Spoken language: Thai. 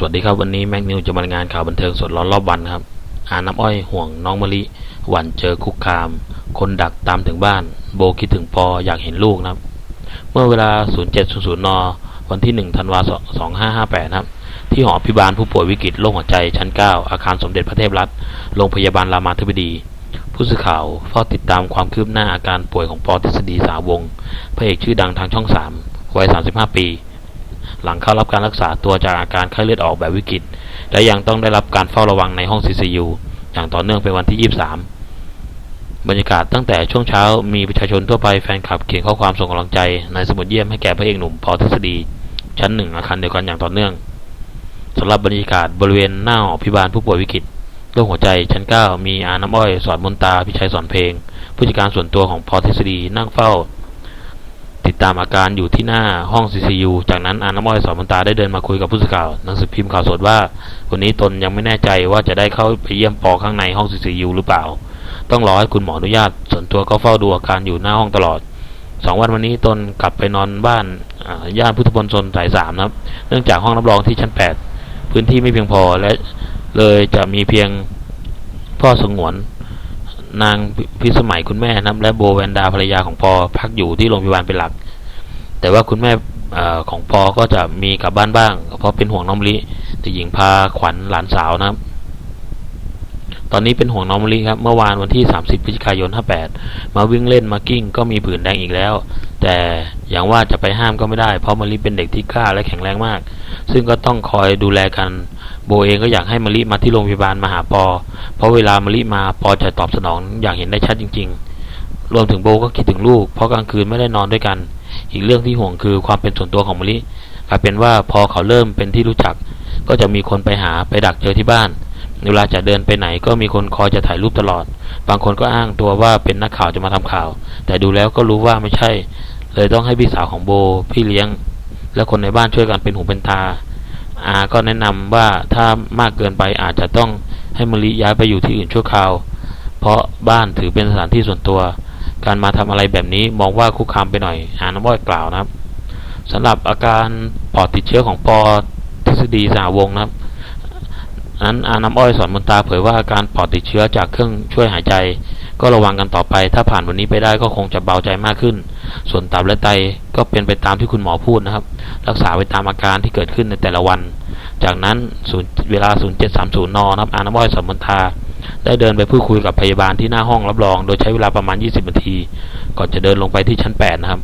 สวัสดีครับวันนี้แม็กนิวจะมารายงานข่าวบันเทิงสดร้อนรอบวันครับ อาน้ำอ้อยห่วงน้องมะลิหวั่นเจอคุกคาม คนดักตามถึงบ้าน โบคิดถึงปออยากเห็นลูกนะครับ เมื่อเวลา 0700 น วันที่ 1 ธันวาคม 2558นะครับ ที่หอพิบาลผู้ป่วยวิกฤตโรคหัวใจชั้น 9 อาคารสมเด็จพระเทพรัตน์โรงพยาบาลรามาธิบดี ผู้สื่อข่าวเฝ้าติดตามความคืบหน้าอาการป่วยของปอทฤษฎีสาวงพระเอกชื่อดังทางช่อง 3 วัย 35 ปี หลังเข้ารับการรักษาตัวจากอาการไข้เลือดออกแบบวิกฤต และยังต้องได้รับการเฝ้าระวังในห้อง CCU อย่างต่อเนื่องเป็นวันที่ 23 บรรยากาศตั้งแต่ช่วงเช้ามีประชาชนทั่วไปแฟนคลับเขียนข้อความส่งกำลังใจในสมุดเยี่ยมให้แก่พระเอกหนุ่มปอทฤษฎี ชั้นหนึ่งอาคารเดียวกันอย่างต่อเนื่องสำหรับบรรยากาศบริเวณหน้าหอพิบาลผู้ป่วยวิกฤตโรคหัวใจชั้น 9 มีอาน้ำอ้อยสอนมนตาพิชัยสอนเพลง ผู้จัดการส่วนตัวของปอทฤษฎีนั่งเฝ้า ติดตามอาการอยู่ที่หน้าห้อง CCU จากนั้นอาน้ำอ้อยสอนมนตาได้เดินมาคุยกับผู้สื่อข่าวหนังสือพิมพ์ข่าวสดว่า วันนี้ตนยังไม่แน่ใจว่าจะได้เข้าไปเยี่ยมปอข้างในห้อง CCU หรือเปล่า ต้องรอให้คุณหมออนุญาต ส่วนตัวก็เฝ้าดูอาการอยู่หน้าห้องตลอดสองวันวันนี้ตนกลับไปนอนบ้านย่านพุทธพลซนสายสามนะครับ เนื่องจากห้องรับรองที่ชั้นแปดพื้นที่ไม่เพียงพอและเลยจะมีเพียงพ่อสงวน นางพิสมัยคุณแม่นับและโบแวนดาภรรยาของปอพักอยู่ที่โรงพยาบาลเป็นหลัก แต่ว่าคุณแม่ของปอก็จะมีกลับบ้านบ้าง เพราะเป็นห่วงน้องมลิแต่หญิงพาขวัญหลานสาวนะครับ ตอนนี้เป็นห่วงน้องมลิครับ เมื่อวานวันที่ 30พฤศจิกายน 58 มาวิ่งเล่นมากิ้งก็มีผื่นแดงอีกแล้ว แต่อย่างว่าจะไปห้ามก็ไม่ได้ เพราะมลิเป็นเด็กที่กล้าและแข็งแรงมาก ซึ่งก็ต้องคอยดูแลกัน โบเองก็อยากให้มะลิมาที่โรงพยาบาลมาหาปอ เพราะเวลามะลิมาปอจะตอบสนองอย่างเห็นได้ชัดจริง ๆ รวมถึงโบก็คิดถึงลูก เพราะกลางคืนไม่ได้นอนด้วยกัน อีกเรื่องที่ห่วงคือความเป็นส่วนตัวของมะลิกลายเป็นว่าพอเขาเริ่มเป็นที่รู้จัก ก็จะมีคนไปหาไปดักเจอที่บ้านเวลาจะเดินไปไหนก็มีคนคอยจะถ่ายรูปตลอด บางคนก็อ้างตัวว่าเป็นนักข่าวจะมาทำข่าว แต่ดูแล้วก็รู้ว่าไม่ใช่ เลยต้องให้พี่สาวของโบ พี่เลี้ยง และคนในบ้านช่วยกันเป็นหูเป็นตาอาก็แนะนำว่าถ้ามากเกินไปอาจจะต้องให้มลิย้ายไปอยู่ที่อื่นชั่วคราว เพราะบ้านถือเป็นสถานที่ส่วนตัว การมาทำอะไรแบบนี้มองว่าคุกคามไปหน่อยอาน้ำอ้อยกล่าวนะครับสำหรับอาการปอดติดเชื้อของปอทฤษฎีสาวงนะครับนั้นอาน้ำอ้อยสอนมนตาเผยว่าอาการปอดติดเชื้อจากเครื่องช่วยหายใจ ก็ระวังกันต่อไป ถ้าผ่านวันนี้ไปได้ก็คงจะเบาใจมากขึ้น ส่วนตับและไตก็เป็นไปตามที่คุณหมอพูดนะครับ รักษาไปตามอาการที่เกิดขึ้นในแต่ละวัน จากนั้นเวลา 0730 น นะครับ อาน้ำอ้อยสอนมนตาได้เดินไปพูดคุยกับพยาบาลที่หน้าห้องรับรอง โดยใช้เวลาประมาณ 20 นาที ก่อนจะเดินลงไปที่ชั้น 8 นะครับ